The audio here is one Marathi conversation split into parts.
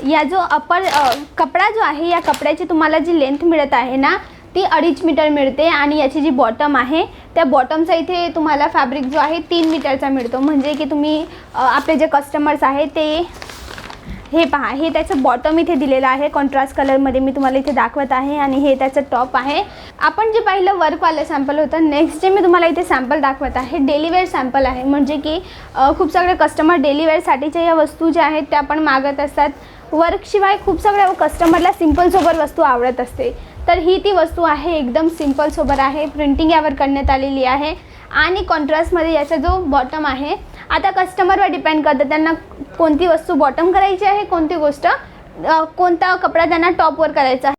या जो अपर कपडा जो आहे या कपड्याची तुम्हाला जी लेंथ मिळत आहे ना ती अडीच मीटर मिळते आणि याची जी बॉटम आहे त्या बॉटमचा इथे तुम्हाला फॅब्रिक जो आहे तीन मीटरचा मिळतो. म्हणजे की तुम्ही आपले जे कस्टमर्स आहे ते हे पहा हे त्याचं बॉटम इथे दिलेलं आहे. कॉन्ट्रास्ट कलरमध्ये मी तुम्हाला इथे दाखवत आहे आणि हे त्याचं टॉप आहे. आपण जे पाहिलं वर्कवालं सॅम्पल होतं नेक्स्ट जे मी तुम्हाला इथे सॅम्पल दाखवत आहे डेलिवेअर सॅम्पल आहे. म्हणजे की खूप सगळे कस्टमर डेलिवेअरसाठीच्या या वस्तू ज्या आहेत त्या पण मागत असतात. वर्कशिवाय खूप सगळ्या कस्टमरला सिम्पलसोबत वस्तू आवडत असते. तर ही ती वस्तू आहे एकदम सिम्पलसोबत आहे. प्रिंटिंग यावर करण्यात आलेली आहे. आणि कॉन्ट्रास्टमध्ये याचा जो बॉटम आहे आता कस्टमरवर डिपेंड करतं त्यांना कोणती वस्तू बॉटम करायची आहे कोणती गोष्ट कोणता कपडा त्यांना टॉपवर करायचा आहे.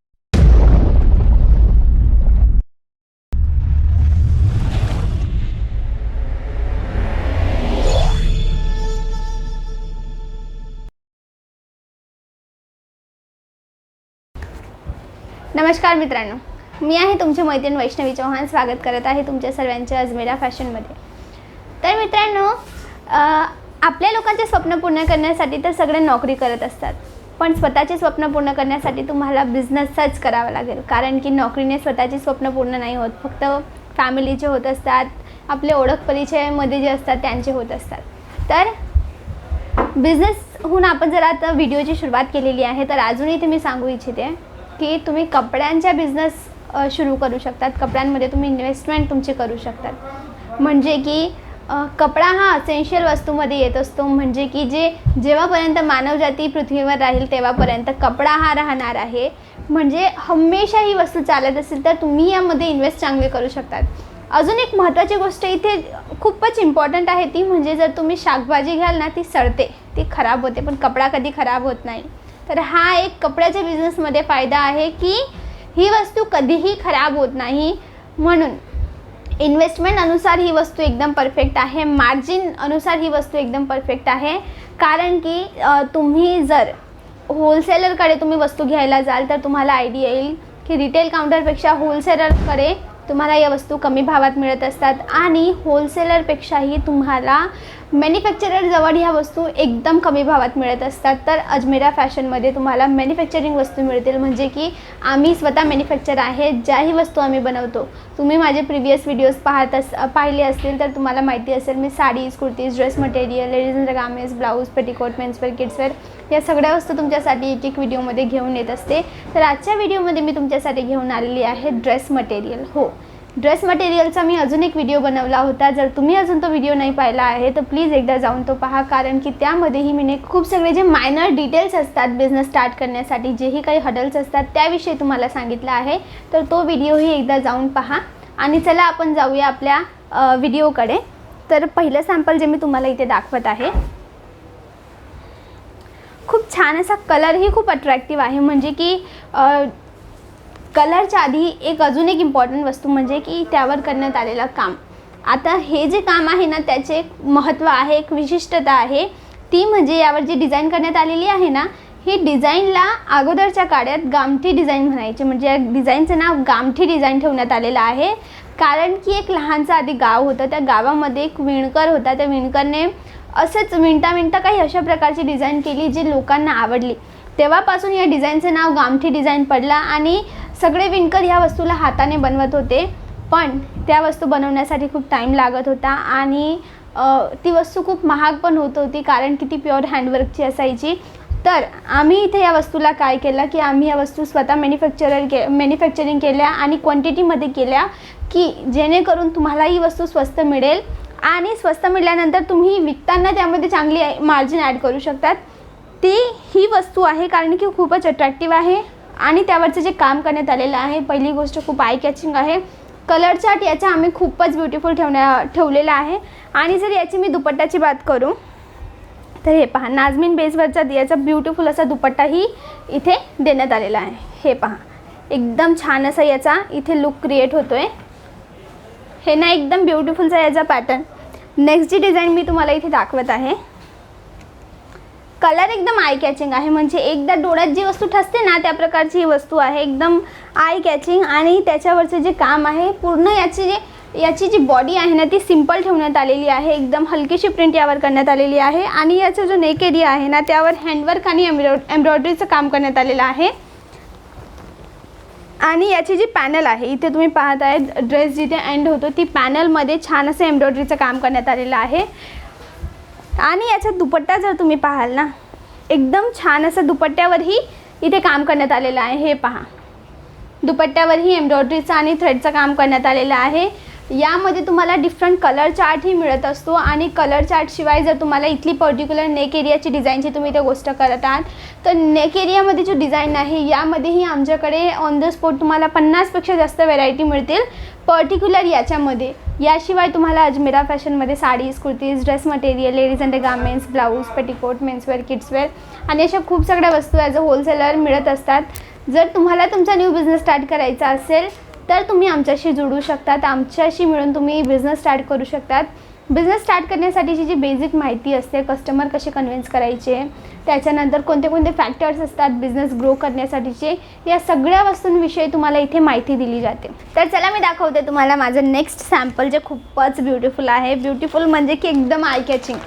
नमस्कार मित्रांनो. मी आहे तुमची मैत्रीण वैष्णवी चौहान. स्वागत करत आहे तुमच्या सर्वांच्या अजमेरा फॅशनमध्ये. तर मित्रांनो आपल्या लोकांचे स्वप्न पूर्ण करण्यासाठी तर सगळे नोकरी करत असतात. पण स्वतःचे स्वप्न पूर्ण करण्यासाठी तुम्हाला बिझनेसच करावा लागेल. कारण की नोकरीने स्वतःचे स्वप्न पूर्ण नाही होत. फक्त फॅमिलीचे होत असतात. आपले ओळख परिचयामध्ये जे असतात त्यांचे होत असतात. तर बिझनेसहून आपण जर आता व्हिडिओची सुरुवात केलेली आहे तर अजूनही ते मी सांगू इच्छिते की तुम्ही कपड्यांच्या बिझनेस सुरू करू शकतात. कपड्यांमध्ये तुम्ही इन्व्हेस्टमेंट तुमची करू शकतात. म्हणजे की कपडा हा असेन्शियल वस्तूमध्ये येत असतो. म्हणजे की जे जेव्हापर्यंत मानवजाती पृथ्वीवर राहील तेव्हापर्यंत कपडा हा राहणार आहे. म्हणजे हमेशा ही वस्तू चालत असेल तर तुम्ही यामध्ये इन्व्हेस्ट चांगले करू शकतात. अजून एक महत्त्वाची गोष्ट इथे खूपच इम्पॉर्टंट आहे ती म्हणजे जर तुम्ही शाकभाजी घ्याल ना ती सडते. ती खराब होते पण कपडा कधी खराब होत नाही. तर हा एक कपड्याच्या बिझनेसमध्ये फायदा आहे की ही वस्तू कधीही खराब होत नाही. म्हणून इन्व्हेस्टमेंट अनुसार ही वस्तू एकदम परफेक्ट आहे. मार्जिन अनुसार ही वस्तू एकदम परफेक्ट आहे. कारण की तुम्ही जर होलसेलरकडे तुम्ही वस्तू घ्यायला जाल तर तुम्हाला आयडिया येईल की रिटेल काउंटरपेक्षा होलसेलरकडे तुम्हाला या वस्तू कमी भावात मिळत असतात आणि होलसेलरपेक्षाही तुम्हाला मॅन्युफॅक्चररजवळ ह्या वस्तू एकदम कमी भावात मिळत असतात. तर अजमेरा फॅशनमध्ये तुम्हाला मॅन्युफॅक्चरिंग वस्तू मिळतील. म्हणजे की आम्ही स्वतः मॅन्युफॅक्चर आहे ज्याही वस्तू आम्ही बनवतो. तुम्ही माझे प्रिव्हियस व्हिडिओज पाहत अस पाहिले असतील तर तुम्हाला माहिती असेल. मी sarees kurtis dress material ladies garments blouse petticoat menswear kidswear या सगळ्या वस्तू तुमच्यासाठी एक एक व्हिडिओमध्ये घेऊन येत असते. तर आजच्या व्हिडिओमध्ये मी तुमच्यासाठी घेऊन आलेली आहे ड्रेस मटेरियल. हो ड्रेस मटेरियलचा मी अजून एक व्हिडिओ बनवला होता. जर तुम्ही अजून तो व्हिडिओ नाही पाहिला आहे तर प्लीज एकदा जाऊन तो पहा. कारण की त्यामध्येही मी खूप सगळे जे मायनर डिटेल्स असतात बिझनेस स्टार्ट करण्यासाठी जेही काही हडल्स असतात त्याविषयी तुम्हाला सांगितलं आहे. तर तो व्हिडिओही एकदा जाऊन पहा. आणि चला आपण जाऊया आपल्या व्हिडिओकडे. तर पहिलं सॅम्पल जे मी तुम्हाला इथे दाखवत आहे खूप छान असा कलरही खूप अट्रॅक्टिव्ह आहे. म्हणजे की कलरच्या आधी एक अजून एक इम्पॉर्टंट वस्तू म्हणजे की त्यावर करण्यात आलेलं काम. आता हे जे काम आहे ना त्याचे एक महत्त्व आहे एक विशिष्टता आहे. ती म्हणजे यावर जी डिझाईन करण्यात आलेली आहे ना ही डिझाईनला अगोदरच्या काळात गामठी डिझाईन म्हणायचे. म्हणजे या डिझाईनचं नाव गामठी डिझाईन ठेवण्यात आलेलं आहे. कारण की एक लहानचं आधी गाव होतं. त्या गावामध्ये एक विणकर होता. त्या विणकरने असंच विणता विणता काही अशा प्रकारची डिझाईन केली जी लोकांना आवडली. तेव्हापासून या डिझाईनचं नाव गामठी डिझाईन पडला आणि सगळे विणकर ह्या वस्तूला हाताने बनवत होते. पण त्या वस्तू बनवण्यासाठी खूप टाईम लागत होता आणि ती वस्तू खूप महाग पण होत होती कारण की ती प्युअर हँडवर्कची असायची. तर आम्ही इथे या वस्तूला काय केलं की आम्ही या वस्तू स्वतः मॅन्युफॅक्चरर के मॅन्युफॅक्चरिंग केल्या आणि क्वांटिटीमध्ये केल्या की जेणेकरून तुम्हाला ही वस्तू स्वस्त मिळेल. आणि स्वस्त मिळाल्यानंतर तुम्ही विकताना त्यामध्ये चांगली मार्जिन ॲड करू शकतात. ती ही वस्तू आहे कारण की खूपच अट्रॅक्टिव्ह आहे आणि त्यावरचं जे काम करण्यात आलेलं आहे पहिली गोष्ट खूप आय कॅचिंग आहे. कलर चार्ट याचा आम्ही खूपच ब्युटिफुल ठेवण्या ठेवलेला आहे. आणि जर याची मी दुपट्टाची बात करू तर हे पहा नाजमीन बेसवरचा याचा ब्युटिफुल असा दुपट्टाही इथे देण्यात आलेला आहे. हे पहा एकदम छान असा याचा इथे लुक क्रिएट होतो आहे हे ना एकदम ब्युटिफुलचा याचा पॅटर्न नेक्स्ट जी डिझाईन मी तुम्हाला इथे दाखवत आहे. कलर एकदम आय कॅचिंग आहे. म्हणजे एकदा डोळ्यात जी वस्तू ठसते ना त्या प्रकारची ही वस्तू आहे. एकदम आय कॅचिंग आणि त्याच्यावरचं जे काम आहे पूर्ण याचे जे याची जी बॉडी आहे ना ती सिंपल ठेवण्यात आलेली आहे. एकदम हलकीशी प्रिंट यावर करण्यात आलेली आहे. आणि याचा जो नेक एरिया आहे ना त्यावर हँडवर्क आणि एम्ब्रॉ एम्ब्रॉयडरीचं काम करण्यात आलेलं आहे. आणि याची जी पॅनल आहे इथे तुम्ही पाहत आहे ड्रेस जिथे एंड होतो ती पॅनलमध्ये छान असं एम्ब्रॉयडरीचं काम करण्यात आलेलं आहे. आणि याचा दुपट्टा जर तुम्ही पाहाल ना एकदम छान असं दुपट्ट्यावरही इथे काम करण्यात आलेलं आहे. हे पहा. दुपट्ट्यावरही एम्ब्रॉयडरीचं आणि थ्रेडचं काम करण्यात आलेलं आहे. यामध्ये तुम्हाला डिफरंट कलर चार्टही मिळत असतो आणि कलर चार्टशिवाय जर तुम्हाला इथली पर्टिक्युलर नेक एरियाची डिझाईनची तुम्ही ते गोष्ट करत आहात तर नेक एरियामध्ये जो डिझाईन आहे यामध्येही आमच्याकडे ऑन द स्पॉट तुम्हाला पन्नासपेक्षा जास्त व्हेरायटी मिळतील पर्टिक्युलर याच्यामध्ये. याशिवाय तुम्हाला अजमेरा फॅशनमध्ये sarees kurtis dress material ladies and garments blouse petticoat menswear kidswear आणि अशा खूप सगळ्या वस्तू ॲज अ होलसेलर मिळत असतात. जर तुम्हाला तुमचा न्यू बिझनेस स्टार्ट करायचा असेल तर तुम्ही आमच्याशी जुळू शकतात. आमच्याशी मिळून तुम्ही बिझनेस स्टार्ट करू शकतात. बिझनेस स्टार्ट करण्यासाठीची जी बेसिक माहिती असते कस्टमर कसे कन्व्हिन्स करायचे त्याच्यानंतर कोणते कोणते फॅक्टर्स असतात बिझनेस ग्रो करण्यासाठीचे या सगळ्या वस्तूंविषयी तुम्हाला इथे माहिती दिली जाते. तर चला मी दाखवते तुम्हाला माझं नेक्स्ट सॅम्पल जे खूपच ब्युटिफुल आहे. ब्युटिफुल म्हणजे की एकदम आय कॅचिंग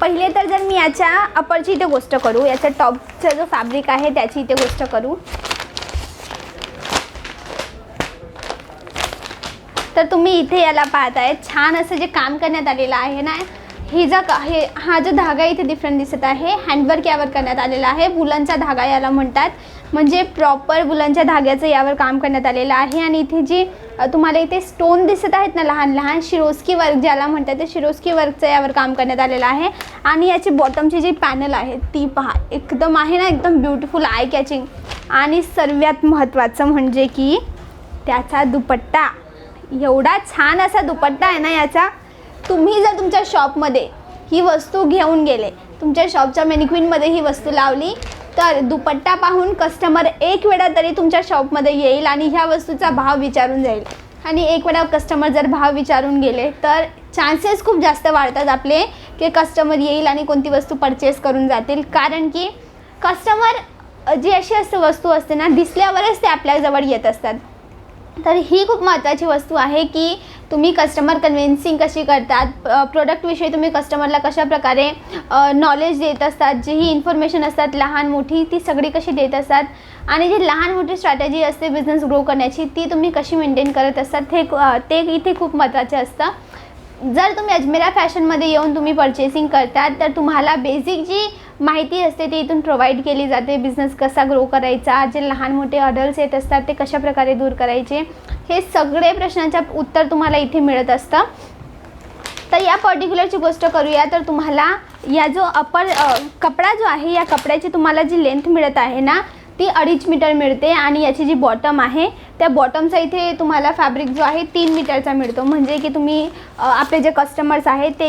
पहिले तर जर मी याच्या अपरची इथे गोष्ट करू याच्या टॉपचा जो फॅब्रिक आहे त्याची इथे गोष्ट करू. तर तुम्ही इथे याला पाहताय. छान असं जे काम करण्यात आलेलं आहे ना ही जा का हे हा जो धागा इथे डिफरंट दिसत आहे हँडवर्क यावर करण्यात आलेला आहे. बुलनचा धागा याला म्हणतात. म्हणजे प्रॉपर बुलनच्या धाग्याचं यावर काम करण्यात आलेलं आहे. आणि इथे जी तुम्हाला इथे स्टोन दिसत आहेत ना लहान लहान शिरोस्की वर्क ज्याला म्हणतात ते शिरोस्की वर्कचं यावर काम करण्यात आलेलं आहे. आणि याची बॉटमची जी पॅनल आहे ती पहा एकदम आहे ना एकदम ब्युटिफुल आय कॅचिंग आणि सर्वात महत्त्वाचं म्हणजे की त्याचा दुपट्टा. एवढा छान असा दुपट्टा आहे ना याचा तुम्ही जर तुमच्या शॉपमध्ये ही वस्तू घेऊन गेले तुमच्या शॉपच्या मेनिक्विनमध्ये ही वस्तू लावली तर दुपट्टा पाहून कस्टमर एक वेळा तरी तुमच्या शॉपमध्ये येईल आणि ह्या वस्तूचा भाव विचारून जाईल. आणि एक वेळा कस्टमर जर भाव विचारून गेले तर चान्सेस खूप जास्त वाढतात आपले की कस्टमर येईल आणि कोणती वस्तू परचेस करून जातील. कारण की कस्टमर जी अशी असते वस्तू असते ना दिसल्यावरच ते आपल्याजवळ येत असतात. तर ही खूप महत्त्वाची वस्तू आहे की तुम्ही कस्टमर कन्व्हिन्सिंग कशी करतात प्रोडक्टविषयी तुम्ही कस्टमरला कशा प्रकारे नॉलेज देत असतात जी ही इन्फॉर्मेशन असतात लहान मोठी ती सगळी कशी देत असतात आणि जी लहान मोठी स्ट्रॅटेजी असते बिझनेस ग्रो करण्याची ती तुम्ही कशी मेंटेन करत असतात हे ते इथे खूप महत्त्वाचे असतं. जर तुम्ही अजमेरा फॅशनमध्ये येऊन तुम्ही पर्चेसिंग करतात तर तुम्हाला बेसिक जी माहिती असते ती इथून प्रोव्हाइड केली जाते. बिझनेस कसा ग्रो करायचा जे लहान मोठे अडल्स येत असतात ते कशा प्रकारे दूर करायचे हे सगळे प्रश्नांच्या उत्तर तुम्हाला इथे मिळत असतं. तर या पर्टिक्युलरची गोष्ट करूया तर तुम्हाला या जो अपर कपडा जो आहे या कपड्याची तुम्हाला जी लेंथ मिळत आहे ना ती अडीच मीटर मिळते आणि याची जी बॉटम आहे त्या बॉटमचा इथे तुम्हाला फॅब्रिक जो आहे तीन मीटरचा मिळतो. म्हणजे की तुम्ही आपले जे कस्टमर्स आहे ते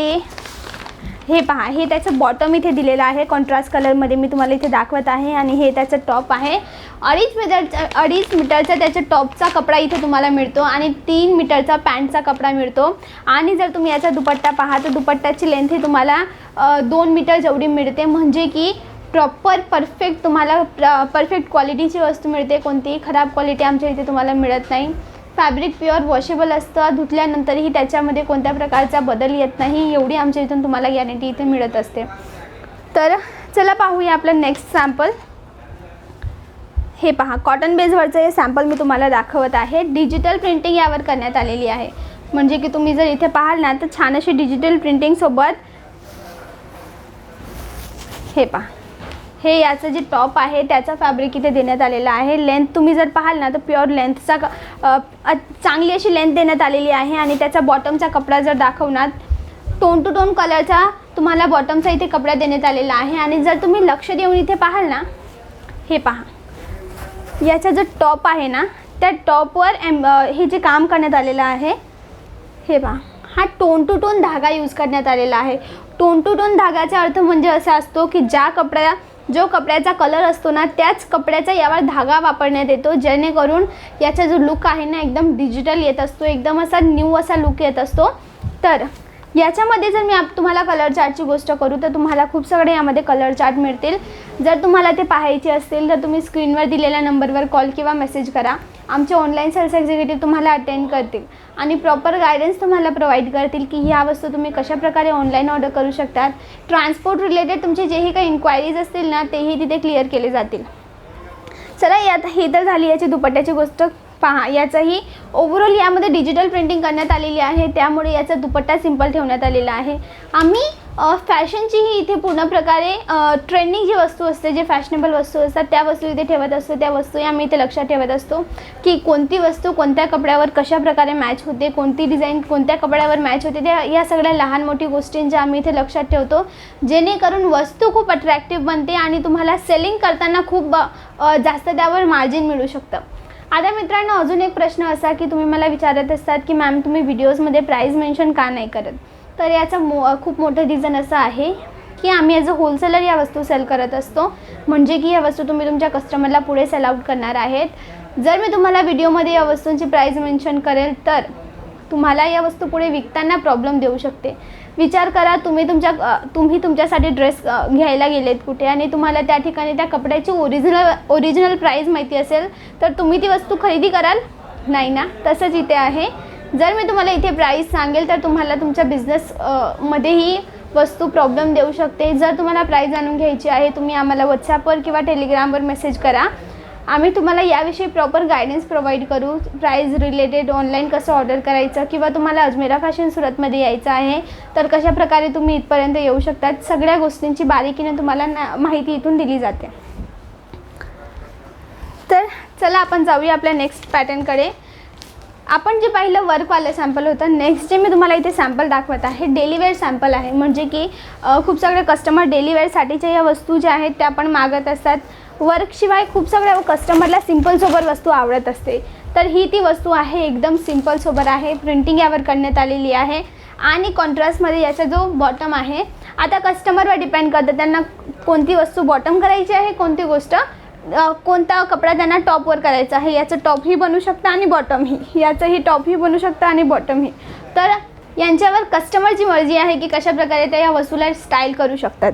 हे पहा. हे त्याचं बॉटम इथे दिलेलं आहे. कॉन्ट्रास्ट कलरमध्ये मी तुम्हाला इथे दाखवत आहे. आणि हे त्याचं टॉप आहे. अडीच मीटरचा अडीच मीटरचा त्याच्या टॉपचा कपडा इथे तुम्हाला मिळतो. आणि तीन मीटरचा पॅन्टचा कपडा मिळतो. आणि जर तुम्ही याचा दुपट्टा पहा तर दुपट्ट्याची लेंथ ही तुम्हाला दोन मीटर जेवढी मिळते. म्हणजे की प्रॉपर परफेक्ट तुम्हाला परफेक्ट क्वालिटीची वस्तू मिळते. कोणतीही खराब क्वालिटी आमच्या इथे तुम्हाला मिळत नाही. फॅब्रिक प्युअर वॉशेबल असतं. धुतल्यानंतरही त्याच्यामध्ये कोणत्या प्रकारचा बदल येत नाही एवढी आमच्या इथून तुम्हाला गॅरंटी इथे मिळत असते. तर चला पाहूया आपलं नेक्स्ट सॅम्पल हे पहा कॉटन बेसवरचं हे सॅम्पल मी तुम्हाला दाखवत आहे. डिजिटल प्रिंटिंग यावर करण्यात आलेली आहे. म्हणजे की तुम्ही जर इथे पाहाल ना तर छान अशी डिजिटल प्रिंटिंगसोबत हे पहा. हे याचं जे टॉप आहे त्याचा फॅब्रिक इथे देण्यात आलेला आहे. लेंथ तुम्ही जर पाहाल ना तर प्युअर लेंथचा क- चांगली अशी लेंथ देण्यात आलेली आहे आणि त्याचा बॉटमचा कपडा जर दाखवणार टोन टू टोन कलरचा तुम्हाला बॉटमचा इथे कपडा देण्यात आलेला आहे. आणि जर तुम्ही लक्ष देऊन इथे पाहाल ना हे पहा. याचा जो टॉप आहे ना त्या टॉपवर एम हे जे काम करण्यात आलेलं आहे हे पहा. हा टोन टू टोन धागा यूज करण्यात आलेला आहे. टोन टू टोन धागाचा अर्थ म्हणजे असा असतो की ज्या कपड्या जो कपड्याचा कलर असतो ना त्याच कपड्याचा यावर धागा वापरण्यात येतो जेणेकरून याचा जो लुक आहे ना एकदम डिजिटल येत असतो एकदम असा न्यू असा लुक येत असतो. तर याच्यामध्ये जर मी आप तुम्हाला कलर चार्टची गोष्ट करू तर तुम्हाला खूप सगळे यामध्ये कलर चार्ट मिळतील. जर तुम्हाला ते पाहायचे असतील तर तुम्ही स्क्रीनवर दिलेल्या नंबरवर कॉल किंवा मेसेज करा. आमचे ऑनलाईन सेल्स एक्झिक्युटिव्ह तुम्हाला अटेंड करतील. आणि प्रॉपर गायडन्स तुम्हाला प्रोव्हाइड करतील की ह्या वस्तू तुम्ही कशाप्रकारे ऑनलाईन ऑर्डर करू शकतात. ट्रान्सपोर्ट रिलेटेड तुमचे जेही काही इन्क्वायरीज असतील ना तेही तिथे क्लिअर केले जातील. चला यात ही तर झाली याची दुपट्ट्याची गोष्ट. पहा याचाही ओव्हरऑल यामध्ये डिजिटल प्रिंटिंग करण्यात आलेली आहे. त्यामुळे याचा दुपट्टा सिंपल ठेवण्यात आलेला आहे. आम्ही फॅशनची ही इथे पूर्ण प्रकारे ट्रेंडिंग जी वस्तू असते जे फॅशनेबल वस्तू असतात त्या वस्तू इथे ठेवत असतो त्या वस्तू आम्ही इथे लक्षात ठेवत असतो की कोणती वस्तू कोणत्या कपड्यावर कशा प्रकारे मॅच होते कोणती डिझाईन कोणत्या कपड्यावर मॅच होते त्या या सगळ्या लहान मोठी गोष्टींच्या आम्ही इथे लक्षात ठेवतो. जेणेकरून वस्तू खूप अट्रॅक्टिव्ह बनते आणि तुम्हाला सेलिंग करताना खूप जास्त त्यावर मार्जिन मिळू शकतं. आता मित्रांनो अजून एक प्रश्न असा की तुम्ही मला विचारत असतात की मॅम तुम्ही व्हिडिओजमध्ये प्राईज मेन्शन का नाही करत? तर याचं मो खूप मोठं रिझन असं आहे की आम्ही ॲज अ होलसेलर या वस्तू सेल करत असतो. म्हणजे की या वस्तू तुम्ही तुमच्या कस्टमरला पुढे सेल आउट करणार आहेत. जर मी तुम्हाला व्हिडिओमध्ये या वस्तूंची प्राईस मेन्शन करेल तर तुम्हाला या वस्तू पुढे विकताना प्रॉब्लेम देऊ शकते. विचार करा तुम्ही तुमच्या तुम्ही तुमच्यासाठी ड्रेस घ्यायला गेलेत कुठे आणि तुम्हाला त्या ठिकाणी त्या कपड्याची ओरिजिनल ओरिजिनल प्राईस माहिती असेल तर तुम्ही ती वस्तू खरेदी कराल. नाही ना? तसंच इथे आहे. जर मी तुम्हाला इथे प्राईस सांगेल तर तुम्हाला तुमच्या बिझनेस मध्येही वस्तू प्रॉब्लेम देऊ शकते. जर तुम्हाला प्राईस जाणून घ्यायची आहे तुम्ही आम्हाला व्हॉट्सॲपवर किंवा टेलिग्रामवर मेसेज करा. आम्ही तुम्हाला याविषयी प्रॉपर गायडन्स प्रोव्हाइड करू. प्राईज रिलेटेड ऑनलाईन कसं ऑर्डर करायचं किंवा तुम्हाला अजमेरा फॅशन सुरतमध्ये यायचं आहे तर कशा प्रकारे तुम्ही इथपर्यंत येऊ शकतात? सगळ्या गोष्टींची बारीकीने तुम्हाला ना माहिती इथून दिली जाते. तर चला आपण जाऊया आपल्या नेक्स्ट पॅटर्नकडे आपण जे पाहिलं वर्कवालं सॅम्पल होतं. नेक्स्ट जे मी तुम्हाला इथे सॅम्पल दाखवत आहे. डेलिवेअर सॅम्पल आहे. म्हणजे की खूप सगळे कस्टमर डेलिवेअरसाठीच्या या वस्तू ज्या आहेत त्या पण मागत असतात. वर्कशिवाय खूप सगळ्या कस्टमरला सिंपल सोबत वस्तू आवडत असते. तर ही ती वस्तू आहे एकदम सिंपल सोबत आहे. प्रिंटिंग यावर करण्यात आलेली आहे. आणि कॉन्ट्रास्टमध्ये याचा जो बॉटम आहे आता कस्टमरवर डिपेंड करतं त्यांना कोणती वस्तू बॉटम करायची आहे कोणती गोष्ट कोणता कपडा त्यांना टॉपवर करायचा आहे याचं टॉपही बनू शकता आणि बॉटमही याचंही टॉपही बनू शकतं आणि बॉटमही तर यांच्यावर कस्टमरची मर्जी आहे की कशा प्रकारे त्या या वस्तूला स्टाईल करू शकतात.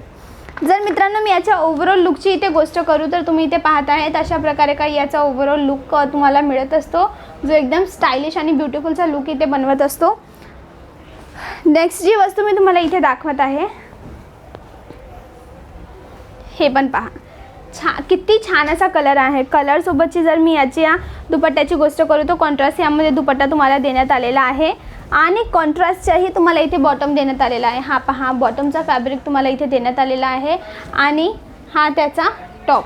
जर मित्रांनो मी याच्या ओव्हरऑल लुकची इथे गोष्ट करू तर तुम्ही इथे पाहत आहेत अशा प्रकारे काही याचा ओव्हरऑल लुक तुम्हाला मिळत असतो. जो एकदम स्टायलिश आणि ब्युटिफुलचा लुक इथे बनवत असतो. नेक्स्ट जी वस्तू मी तुम्हाला इथे दाखवत आहे हे पण पहा. छा किती छान असा कलर आहे. कलरसोबतची जर मी याची या दुपट्ट्याची गोष्ट करू तर कॉन्ट्रास्ट यामध्ये दुपट्टा तुम्हाला देण्यात आलेला आहे. आणि कॉन्ट्रास्टच्याही तुम्हाला इथे बॉटम देण्यात आलेला आहे. हा पहा बॉटमचा फॅब्रिक तुम्हाला इथे देण्यात आलेला आहे. आणि हा त्याचा टॉप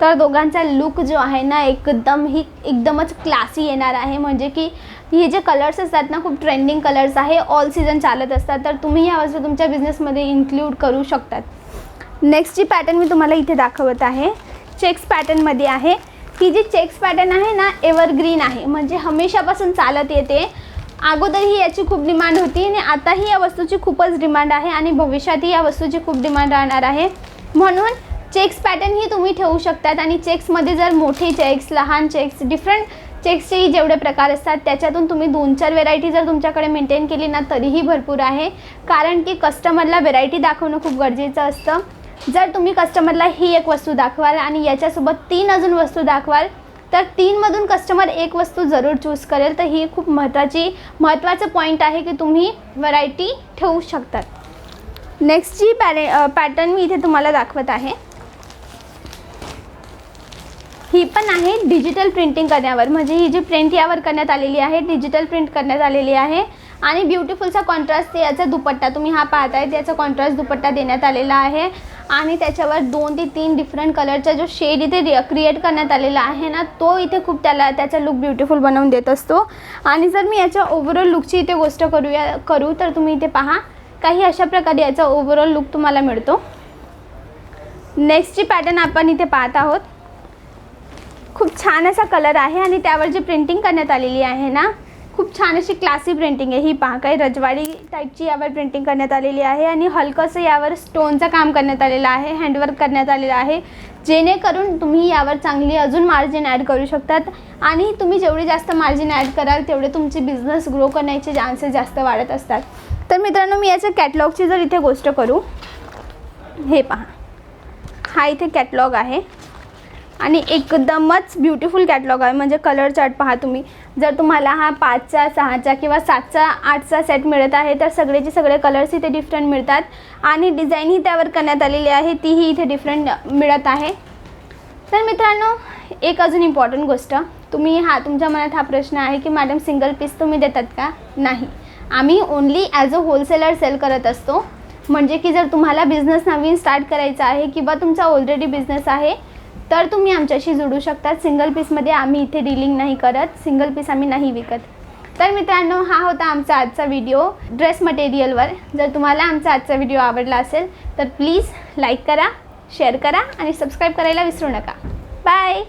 तर दोघांचा लुक जो आहे ना एकदम ही एकदमच क्लासी येणार आहे. म्हणजे की हे जे कलर्स असतात ना खूप ट्रेंडिंग कलर्स आहे. ऑल सीझन चालत असतात. तर तुम्ही या वस्तू तुमच्या बिझनेसमध्ये इन्क्लूड करू शकतात. नेक्स्ट जी पॅटर्न मी तुम्हाला इथे दाखवत आहे. चेक्स पॅटर्नमध्ये आहे. ही जी चेक्स पॅटर्न आहे ना एव्हरग्रीन आहे. म्हणजे हमेशापासून चालत येते. अगोदरही याची खूप डिमांड होती आणि आताही या वस्तूची खूपच डिमांड आहे आणि भविष्यातही या वस्तूची खूप डिमांड राहणार आहे. म्हणून चेक्स पॅटर्नही तुम्ही ठेवू शकतात आणि चेक्समध्ये जर मोठे चेक्स लहान चेक्स डिफरंट चेक्सचेही जेवढे प्रकार असतात त्याच्यातून तुम्ही दोन चार व्हेरायटी जर तुमच्याकडे मेंटेन केली ना तरीही भरपूर आहे. कारण की कस्टमरला व्हेरायटी दाखवणं खूप गरजेचं असतं. जर तुम्ही कस्टमरला ही एक वस्तू दाखवाल आणि याच्यासोबत तीन अजून वस्तू दाखवाल तर तीनमधून कस्टमर एक वस्तू जरूर चूज करेल. तर ही खूप महत्त्वाची महत्त्वाचं पॉईंट आहे की तुम्ही व्हरायटी ठेवू शकतात. नेक्स्ट जी पॅरे पॅटर्न मी इथे तुम्हाला दाखवत आहे ही पण आहे डिजिटल प्रिंटिंग करण्यावर. म्हणजे ही जी प्रिंट यावर करण्यात आलेली आहे डिजिटल प्रिंट करण्यात आलेली आहे. आणि ब्युटिफुलचा कॉन्ट्रास्ट याचा दुपट्टा तुम्ही हा पाहताय त्याचा कॉन्ट्रास्ट दुपट्टा देण्यात आलेला आहे. आणि त्याच्यावर दोन ते तीन डिफरंट कलरचा जो शेड इथे क्रिएट करण्यात आलेला आहे ना तो इथे खूप त्याला त्याचा लुक ब्युटिफुल बनवून देत असतो. आणि जर मी याच्या ओव्हरऑल लुकची इथे गोष्ट करूया करू तर तुम्ही इथे पहा. काही अशा प्रकारे याचा ओव्हरऑल लुक तुम्हाला मिळतो. नेक्स्टची पॅटर्न आपण इथे पाहत आहोत खूप छान असा कलर आहे आणि त्यावर जी प्रिंटिंग करण्यात आलेली आहे ना खूप छान अशी क्लासी प्रिंटिंग आहे. ही पहा काही रजवाडी टाईपची यावर प्रिंटिंग करण्यात आलेली आहे आणि हलकंसं यावर स्टोनचं काम करण्यात आलेलं आहे हँडवर्क करण्यात आलेलं आहे. जेणेकरून तुम्ही यावर चांगली अजून मार्जिन ॲड करू शकतात आणि तुम्ही जेवढे जास्त मार्जिन ॲड कराल तेवढे तुमचे बिझनेस ग्रो करण्याचे चान्सेस जास्त वाढत असतात. तर मित्रांनो मी याच्या कॅटलॉगची जर इथे गोष्ट करू हे पहा. हा इथे कॅटलॉग आहे आणि एकदमच ब्युटिफुल कॅटलॉग आहे. म्हणजे कलर चार्ट पहा तुम्ही. जर तुम्हाला हा पाचचा सहाचा किंवा सातचा आठचा सेट मिळत आहे तर सगळेचे सगळे कलर्स इथे डिफरंट मिळतात. आणि डिझाईनही त्यावर करण्यात आलेली आहे तीही इथे डिफरंट मिळत आहे. तर मित्रांनो एक अजून इम्पॉर्टंट गोष्ट. तुम्ही हा तुमच्या मनात हा प्रश्न आहे की मॅडम सिंगल पीस तुम्ही देतात का? नाही. आम्ही only as a wholesaler sell करत असतो. म्हणजे की जर तुम्हाला बिझनेस नवीन स्टार्ट करायचा आहे किंवा तुमचा ऑलरेडी बिझनेस आहे तर तुम्ही आमच्याशी जुडू शकतात सिंगल पीसमध्ये आम्ही इथे डीलिंग नाही करत. सिंगल पीस आम्ही नाही विकत. तर मित्रांनो हा होता आमचा आजचा व्हिडिओ ड्रेस मटेरियलवर जर तुम्हाला आमचा आजचा व्हिडिओ आवडला असेल तर प्लीज लाईक करा शेअर करा आणि सबस्क्राईब करायला विसरू नका. बाय